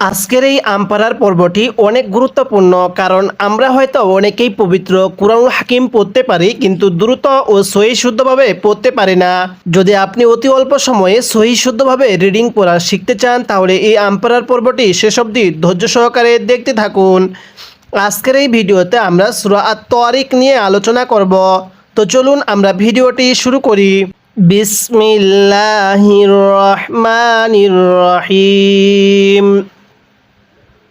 আজকের এই আমপাড়ার পর্বটি অনেক গুরুত্বপূর্ণ, কারণ আমরা হয়তো অনেকেই পবিত্র কুরআনুল হাকিম পড়তে পারি, কিন্তু দ্রুত ও সহি শুদ্ধভাবে পড়তে পারি না। যদি আপনি অতি অল্প সময়ে সহি শুদ্ধভাবে রিডিং পড়া শিখতে চান, তাহলে এই আমপাড়ার পর্বটি শেষ অবধি ধৈর্য সহকারে দেখতে থাকুন। আজকের এই ভিডিওতে আমরা সুরা আত তরিক নিয়ে আলোচনা করব। তো চলুন আমরা ভিডিওটি শুরু করি। বিসমিল্লাহির রহমানির রহিম।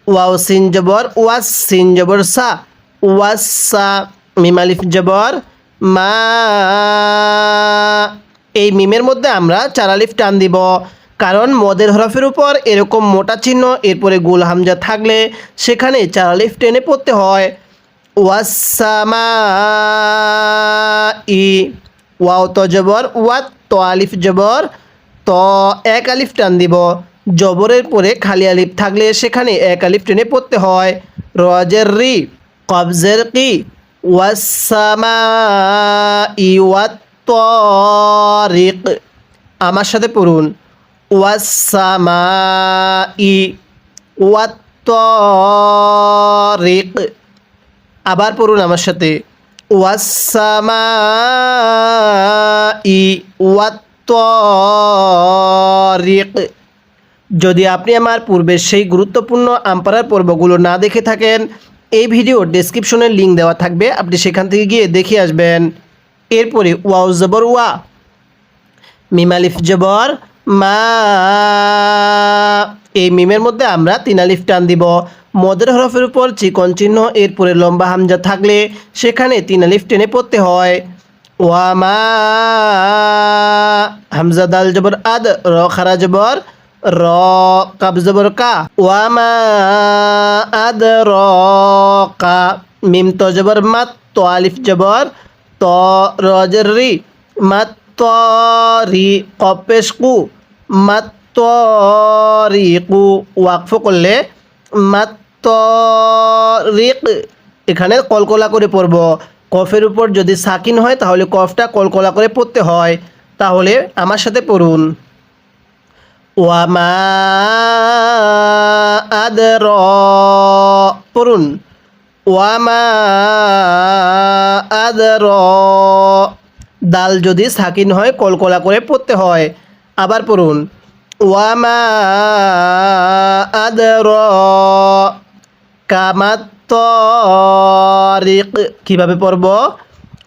ওয়াও সিন জবর, ওয়াস সিন জবর, সা। ওয়াসা মিম আলিফ জবর, মা। এই মিমের মধ্যে আমরা চার আলিফ টান দিব। কারণ মদের হরফের উপর এরকম মোটা চিহ্ন, এরপরে গোল হামজা থাকলে সেখানে চার আলিফ টেনে পড়তে হয়। ওয়াসামা ই। ওয়াও তো জবর, ওয়াত ত আলিফ জবর, ত এক আলিফ টান দিব। জবরের পরে খালি আলিফ থাকলে সেখানে এক আলিফ টেনে পড়তে হয়। রজের রি, কবজের কি আমার সাথে পড়ুন। ওয়াসামা ই আবার পড়ুন আমার সাথে। ওয়াসামা ই ওয়াত্তরিক। যদি আপনি আমার পূর্বের সেই গুরুত্বপূর্ণ আম্পারার পর্বগুলো না দেখে থাকেন, এই ভিডিও ডেসক্রিপশনের লিঙ্ক দেওয়া থাকবে। আপনি সেখান থেকে গিয়ে দেখে আসবেন। এরপরে, ওয়াও জবর ওয়া। মিমালিফ জবর, মা। এই মিমের মধ্যে আমরা তিন আলিফ টান দিব। মদের হরফের উপর চিকন চিহ্ন, এরপরে লম্বা হামজা থাকলে সেখানে তিন আলিফ টেনে পড়তে হয়। ওয়া মা। হামজা দাল জবর আদ, র খারা জবর। র কাব জবর কা। ওয়ামা আদ র কা মিম তো জবর মাত, তো আলিফ জবর, ত রি। মাত রি, কপেশ কু। মাত্তরিকু ওয়াকফ করলে মাত্তরিক এখানে কলকলা করে পড়ব। কফের উপর যদি সাকিন হয়, তাহলে কফটা কলকলা করে পড়তে হয়। তাহলে আমার সাথে পড়ুন। ওয়ামা আদর। পড়ুন। ওয়ামা আদর। দাল যদি সাকিন হয়, কলকলা করে পড়তে হয়। আবার পড়ুন। ওয়ামা আদর। কামাত্তরিক কীভাবে পড়ব?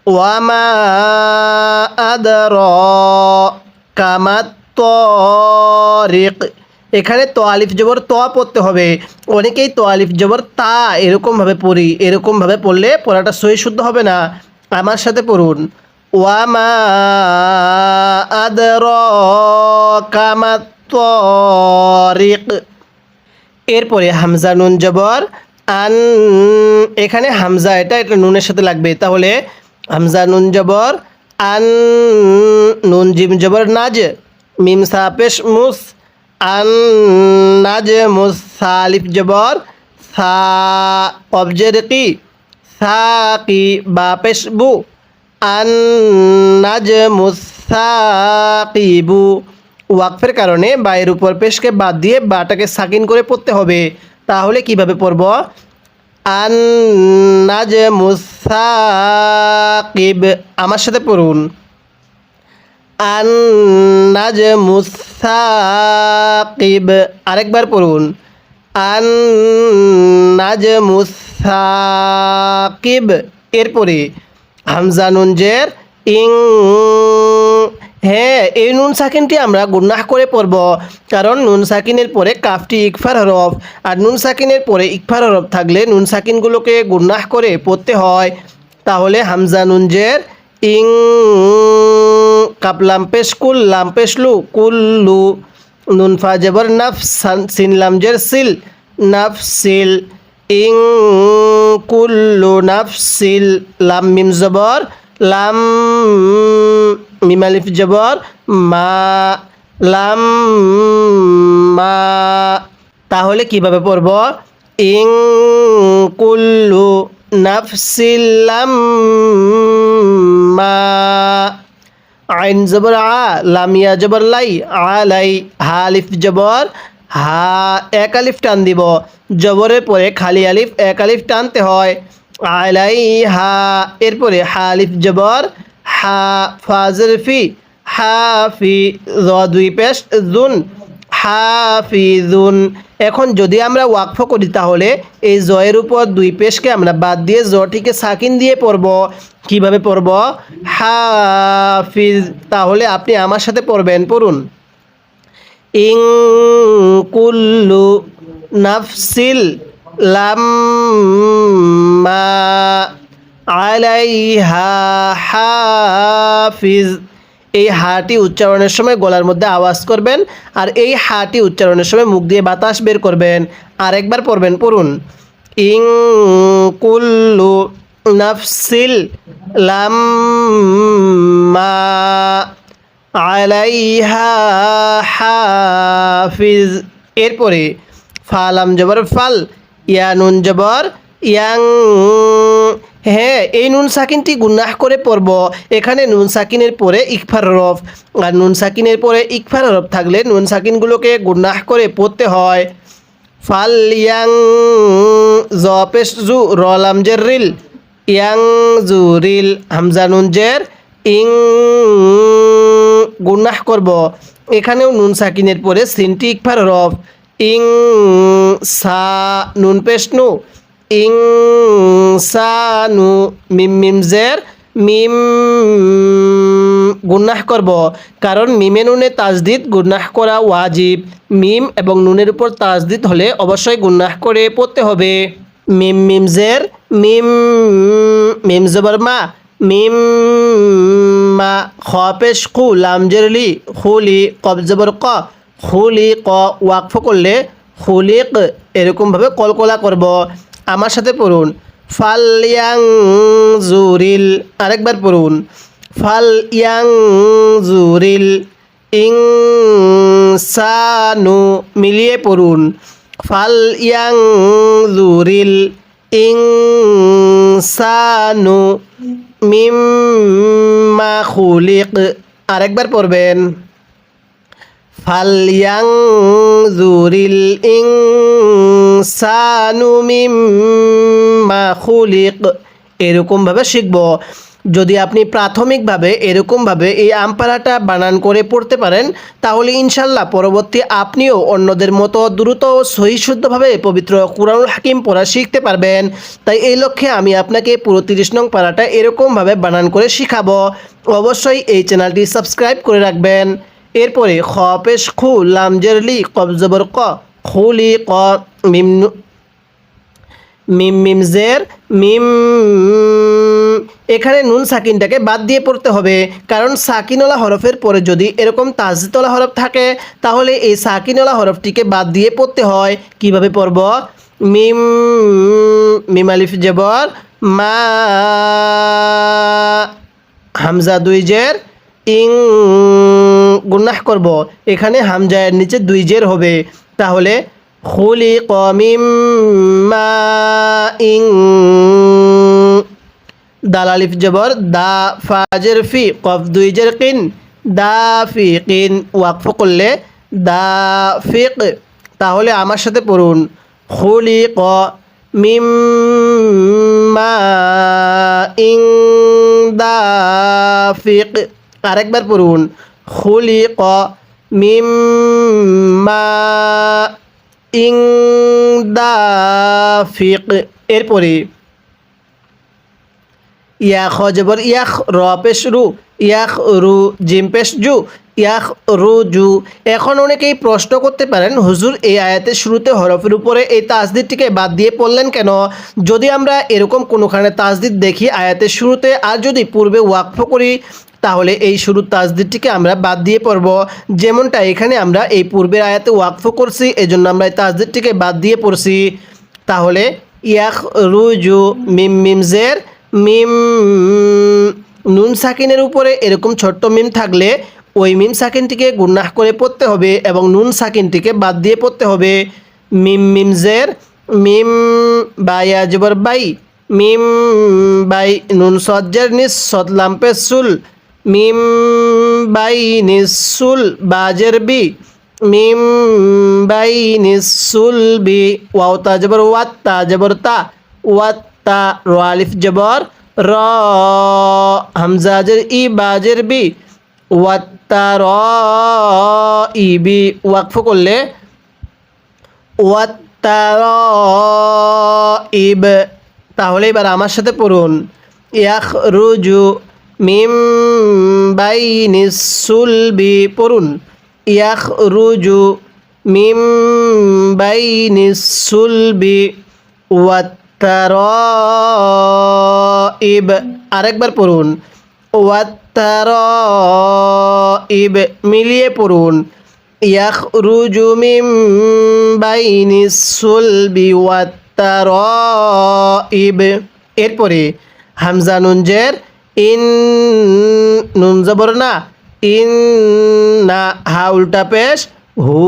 ওয়ামা আদর। কামাত্তরিক এখানে তো আলিফ জবর ত পড়তে হবে। অনেকেই তো আলিফ জবর তা এরকমভাবে পড়ি, এরকমভাবে পড়লে পড়াটা সহি শুদ্ধ হবে না। আমার সাথে পড়ুন। ওয়ামা আদর কামাত্তরিক এরপরে হামজা নুন জবর। আন, এখানে হামজা এটা এটা নুনের সাথে লাগবে। তাহলে হামজা নুন জবর, আন, নুন জিম জবর নাজ। মিম সাপেশ মুস, আন নাজ সালিফ জবর, সা অবজের কি বা পেশ বু, আন নাজ মুসাকিবু ওয়াকফের কারণে বায়ের উপর পেশকে বাদ দিয়ে বাটাকে সাকিন করে পড়তে হবে। তাহলে কীভাবে পড়ব? আন নাজ মুসাকিব আমার সাথে পড়ুন। আন নাজ মুসাকিব আরেকবার পড়ুন। আন নাজ মুসাকিব এরপরে হামজা নুনজের ইং হ্যাঁ এই নুন সাকিনটি আমরা গুন্নাহ করে পড়ব। কারণ নুন সাকিনের পরে কাফটি ইকফার হরফ, আর নুন সাকিনের পরে ইকফার হরফ থাকলে নুন সাকিনগুলোকে গুন্নাহ করে পড়তে হয়। তাহলে হামজা নুনজের ইং কাপ লাম্পেশ কুল লাম্পেশলু কুল্লু নুন ফা জবর নাফ সিন লামজের সিল, নাফ সিল। ইং কুল্লু নাফসিল লাম মিম জবর, লাম মিম আলিফ জবর, মা। লাম মা। তাহলে কীভাবে পড়ব? ইং কুল্লু নাফসিল্লাম মা। আইন জবর আ, লামিয়া জবর লাই আলাই হালিফ জবর, হা এক আলিফ টান দিব। জবরের পরে খালি আলিফ, এক আলিফ টানতে হয়। আলাই হা, এরপরে হা আলিফ জবর, হা ফাজর ফি হাফি জ দুই পেশ, জুন। হাফিজুন। এখন যদি আমরা ওয়াকফ করি তাহলে এই জয়ের উপর দুই পেশকে আমরা বাদ দিয়ে জটিকে সাকিন দিয়ে পড়ব। কীভাবে পড়ব? হাফিজ, তাহলে আপনি আমার সাথে পড়বেন, পড়ুন। ইং কুল্লু নাফসিল লাম্মা আলাইহা হাফিজ। এই হাটি উচ্চারণের সময় গলার মধ্যে আওয়াজ করবেন আর এই হাটি উচ্চারণের সময় মুখ দিয়ে বাতাস বের করবেন। আর একবার পড়বেন, পড়ুন। ইং কুল্লু নাফসিল হাফিজ। এরপরে ফালাম জবর ফাল ইয়ানুন জবর ইয়াং হ্যাঁ এই নুন সাকিনটি গুনাহ করে পড়ব। এখানে নুন সাকিনের পরে ইকফার হরফ আর নুন সাকিনের পরে ইকফার হরফ থাকলে নুন সাকিনগুলোকে গুনাহ করে পড়তে হয়। ফাল ইয়াং জপেশ জু রলাম জের রিল। ইয়াং জু রিল হামজা জের ইং গুনাহ করব। এখানেও নুন সাকিনের পরে সিনটি ইকফার হরফ ইং সা নুন পেশ নু। ইং সানু মিম মিম জের মিম গুনাহ করব। কারণ মিমে নুনে তাজদিদ গুনাহ করা ওয়াজিব। মিম এবং নুনের উপর তাজদিদ হলে অবশ্যই গুনাহ করে পড়তে হবে। মিম মিম জের মিম মিম জবর মা মিম মা খ পেশ খু লাম জেরলি খুলি কব জবর ক খুলি ক ওয়াকফ করলে খুলিক এরকমভাবে কলকলা করব। আমার সাথে পড়ুন। ফাল ইয়াং জুরিল আরেকবার পড়ুন। ফাল ইয়াং জুরিল ইং সানু মিলিয়ে পড়ুন। ফাল ইয়াং জুরিল ইং সানু মিম্মা খুলিক, আরেকবার পড়বেন। ফালয়াংজুরিল ইনসানু মিম্মা খুলিক। এরকমভাবে শিখব। যদি আপনি প্রাথমিকভাবে এরকমভাবে এই আমপারাটা বানান করে পড়তে পারেন, তাহলে ইনশাল্লাহ পরবর্তী আপনিও অন্যদের মতো দ্রুত সহিশুদ্ধভাবে পবিত্র কুরআনুল হাকিম পড়া শিখতে পারবেন। তাই এই লক্ষ্যে আমি আপনাকে পুরো তিরিশ নং পাড়াটা এরকমভাবে বানান করে শিখাবো। অবশ্যই এই চ্যানেলটি সাবস্ক্রাইব করে রাখবেন। এরপরে খ পেশ খু লামজেরলি কবজবর ক খুলি ক, মিম মিম মিম জের, মিম এখানে নুন সাকিনটাকে বাদ দিয়ে পড়তে হবে। কারণ সাকিনওয়ালা হরফের পরে যদি এরকম তাজিতলা হরফ থাকে, তাহলে এই সাকিনওয়ালা হরফটিকে বাদ দিয়ে পড়তে হয়। কীভাবে পড়ব? মিম মিম আলিফ জবর, মা, হামজা দুই জের ইং গুনাহ করব। এখানে হামজায়ের নিচে দুই জের হবে। তাহলে খুলি কমিম মা ইং দাল আলিফ জবর দা ফাজের ফি, কফ দুই জের কিন, দা ফি কিন ওয়াকফ করলে দা ফিক। তাহলে আমার সাথে পড়ুন। খুলি ক মিম মা ইং দা ফিক। আরেকবার পড়ুন। হোলি ক মিম ইং দাফিক। এরপরে, ইয়াখ জবর ইয়াখ র রু, ইয়াখ রু জিম পেশ জু ইয়াখ রু জু এখন অনেকেই প্রশ্ন করতে পারেন, হুজুর, এই আয়াতের শুরুতে হরফের উপরে এই তাজদিদটিকে বাদ দিয়ে পড়লেন কেন? যদি আমরা এরকম কোনোখানে তাজদিদ দেখি আয়াতের শুরুতে, আর যদি পূর্বে ওয়াকফ করি, তাহলে এই শুরুর তাজদিদটিকে আমরা বাদ দিয়ে পড়ব। যেমনটা এখানে আমরা এই পূর্বের আয়াতে ওয়াকফ করছি, এজন্য আমরা এই তাজদিদটিকে বাদ দিয়ে পড়ছি। তাহলে ইয়াখ রুজু মিম মিমজের মিম, নুন সাকিনের উপরে এরকম ছোট্ট মিম থাকলে ওই মিম সাকিনটিকে গুন্নাহ করে পড়তে হবে এবং নুন সাকিনটিকে বাদ দিয়ে পড়তে হবে। মিম মিমজের, মিম বায়া জবর বাই, মিম বাই নুন সজ্জের নিস সদলাম্পে সুল মিম বাই নিসুল বাজের বি, মিম বাইনিস সুলবি ওয়াও তা জবর ওয়াত্তা জবর তা ওয়াত্তা র আলিফ জবর, র হামজাজের ই বাজের বি ওয়াত্তা র ই বি ওয়াকফ করলে ওয়াত্তারাইব। তাহলে এবার আমার সাথে পড়ুন। ইয়াখরুজু মিম বাইনিস সুলবি, পড়ুন। ইয়াখরুজু মিম বাইনিস সুলবি, ওয়াত্তারাইব। আরেকবার পড়ুন। ওয়াত্তারাইব মিলিয়ে পড়ুন। ইয়াখরুজু মিন বাইনিস সুলবি ওয়াত্তারাইব এরপরে হামজা নুনজের ইন, নুন জবর না, ইন, না, হা উল্টা পেশ, হু,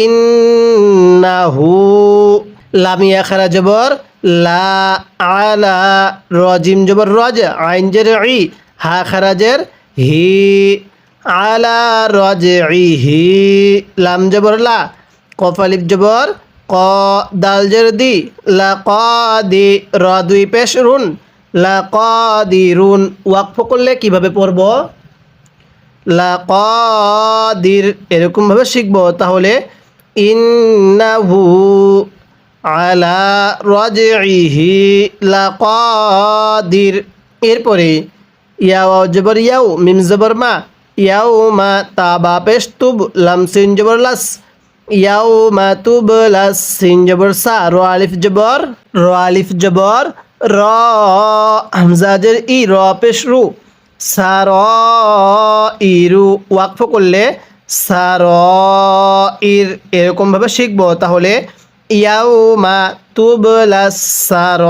ইন, না, হু লামিয়া খারা জবর, লা, আলা রজিম জবর, রজ, আইন জের, ই হা খারাজের হি আলা রজইহি লাম জবর লা, কফ জবর, ক দাল জের দি, লা ক দি র দুই পেশ রুন, লা ক দি রুন, ওয়াকফ করলে কীভাবে পড়ব? লা ক দির এরকমভাবে শিখব, তাহলে ইন্নাহু আলা রজইহি লা কাদির। এরপরে ইয়াও জবর ইয়াও, মিম জবর মা। ইয়াও মা তাবা পেশ তুব, লাম সিন জবর লাস। ইয়াও মা তুব লাস, সিন জবর সা, র আলিফ জবর, র আলিফ জবর, র হামজাজের ই, র পেশ রু। সা, র ইরু ওয়াকফ করলে সা, র ইর এরকমভাবে শিখব। তাহলে ইয়াও মা তুবলা সার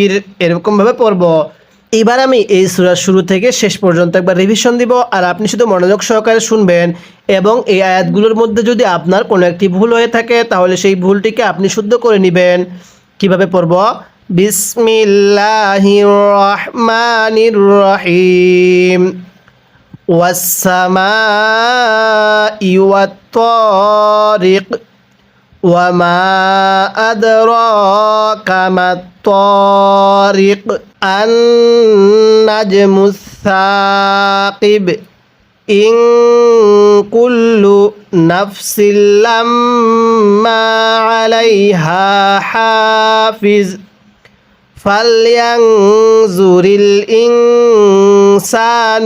ইর এরকমভাবে পড়ব। এবার আমি এই সুরার শুরু থেকে শেষ পর্যন্ত একবার রিভিশন দিব আর আপনি শুধু মনোযোগ সহকারে শুনবেন এবং এই আয়াতগুলোর মধ্যে যদি আপনার কোনো একটি ভুল হয়ে থাকে, তাহলে সেই ভুলটিকে আপনি শুদ্ধ করে নেবেন। কীভাবে পড়ব? বিসমিল্লাহি রহমানির রহিম ওয়াসসামাই ওয়াত وما أدراك ما الطارق النجم الثاقب إن كل نفس لما عليها حافظ فلينظر الإنسان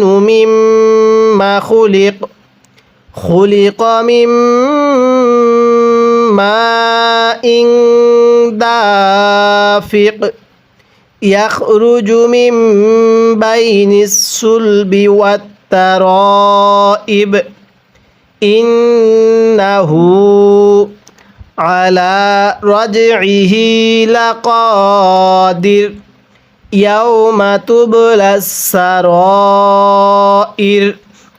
مما خلق خلق من ماء دافق يخرج من بين الصلب والترائب. إنه على رجعه لقادر يوم تبلى السرائر.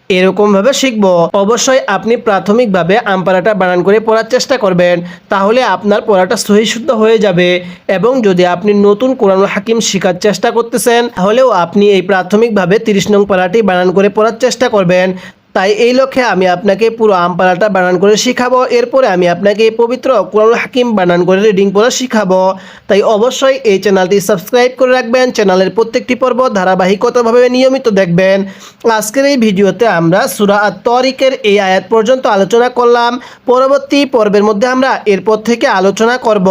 এরকমভাবে শিখব। অবশ্যই আপনি প্রাথমিকভাবে আমপারাটা বানান করে পড়ার চেষ্টা করবেন। তাহলে আপনার পড়াটা সহি শুদ্ধ হয়ে যাবে এবং যদি আপনি নতুন কোরআনুল হাকিম শেখার চেষ্টা করতেছেন, তাহলেও আপনি এই প্রাথমিকভাবে তিরিশ নং পাড়াটি বানান করে পড়ার চেষ্টা করবেন। তাই এই লক্ষ্যে আমি আপনাকে পুরো আমপারাটা বানান করে শিখাবো। এরপরে আমি আপনাকে পবিত্র কোরআনুল হাকিম বানান করে রিডিং পড়া শিখাবো। তাই অবশ্যই এই চ্যানেলটি সাবস্ক্রাইব করে রাখবেন। চ্যানেলের প্রত্যেকটি পর্ব ধারাবাহিকতাভাবে নিয়মিত দেখবেন। আজকের এই ভিডিওতে আমরা সুরা তরিকের এই আয়াত পর্যন্ত আলোচনা করলাম। পরবর্তী পর্বের মধ্যে আমরা এরপর থেকে আলোচনা করব।